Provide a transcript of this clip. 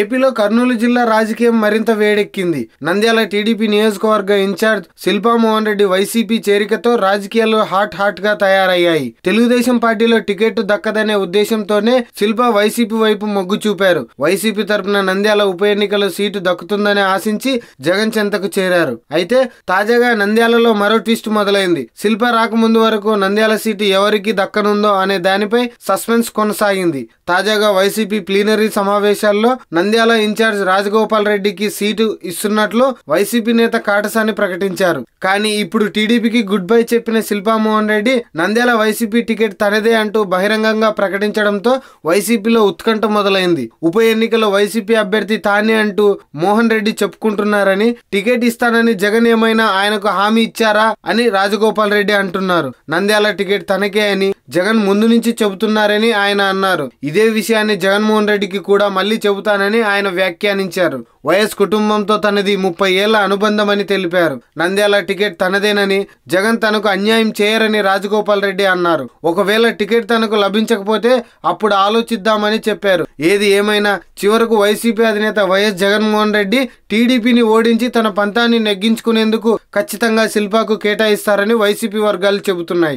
ఏపీలో కర్నూలు జిల్లా రాజకీయం మరింత వేడెక్కింది. నంద్యాల టీడీపీ నియోజకవర్గ ఇన్ఛార్జ్ శిల్పా మోహన్ రెడ్డి వైసీపీ చేరికతో రాజకీయాలు హాట్ హాట్గా తయారయ్యాయి. తెలుగుదేశం పార్టీలో టికెట్ దక్కదనే ఉద్దేశంతోనే శిల్ప వైసీపీ వైపు మొగ్గు చూపారు. వైసీపీ తరపున నంద్యాల ఉప ఎన్నికలో సీటు దక్కుతుందని ఆశించి జగన్ చెంతకు చేరారు. అయితే తాజాగా నంద్యాలలో మరో ట్విస్ట్ మొదలైంది. శిల్ప రాకముందు వరకు నంద్యాల సీటు ఎవరికి దక్కనుందో అనే దానిపై సస్పెన్స్ కొనసాగింది. తాజాగా వైసీపీ ప్లీనరీ సమావేశాల్లో నంద్యాల ఇన్ఛార్జ్ రాజగోపాల్ రెడ్డికి సీటు ఇస్తున్నట్లు వైసీపీ నేత కాటసాని ప్రకటించారు. కానీ ఇప్పుడు టీడీపీకి గుడ్ బై చెప్పిన శిల్పామోహన్ రెడ్డి నంద్యాల వైసీపీ టికెట్ తనదే అంటూ బహిరంగంగా ప్రకటించడంతో వైసీపీలో ఉత్కంఠ మొదలైంది. ఉప ఎన్నికలో వైసీపీ అభ్యర్థి తానే అంటూ మోహన్ రెడ్డి చెప్పుకుంటున్నారని టికెట్ ఇస్తానని జగన్ ఏమైనా ఆయనకు హామీ ఇచ్చారా అని రాజగోపాల్ రెడ్డి అంటున్నారు. నంద్యాల టికెట్ తనకే అని జగన్ ముందు నుంచి చెబుతున్నారని ఆయన అన్నారు. ఇదే విషయాన్ని జగన్మోహన్ రెడ్డికి కూడా మళ్ళీ చెబుతానని ఆయన వ్యాఖ్యానించారు. వైఎస్ కుటుంబంతో తనది ముప్పై ఏళ్ళ అనుబంధమని తెలిపారు. నంద్యాల టికెట్ తనదేనని జగన్ తనకు అన్యాయం చేయరని రాజగోపాల్ రెడ్డి అన్నారు. ఒకవేళ టికెట్ తనకు లభించకపోతే అప్పుడు ఆలోచిద్దామని చెప్పారు. ఏది ఏమైనా చివరకు వైసీపీ అధినేత వైఎస్ జగన్మోహన్ రెడ్డి టీడీపీని ఓడించి తన పంతాన్ని నెగ్గించుకునేందుకు ఖచ్చితంగా శిల్పాకు కేటాయిస్తారని వైసీపీ వర్గాలు చెబుతున్నాయి.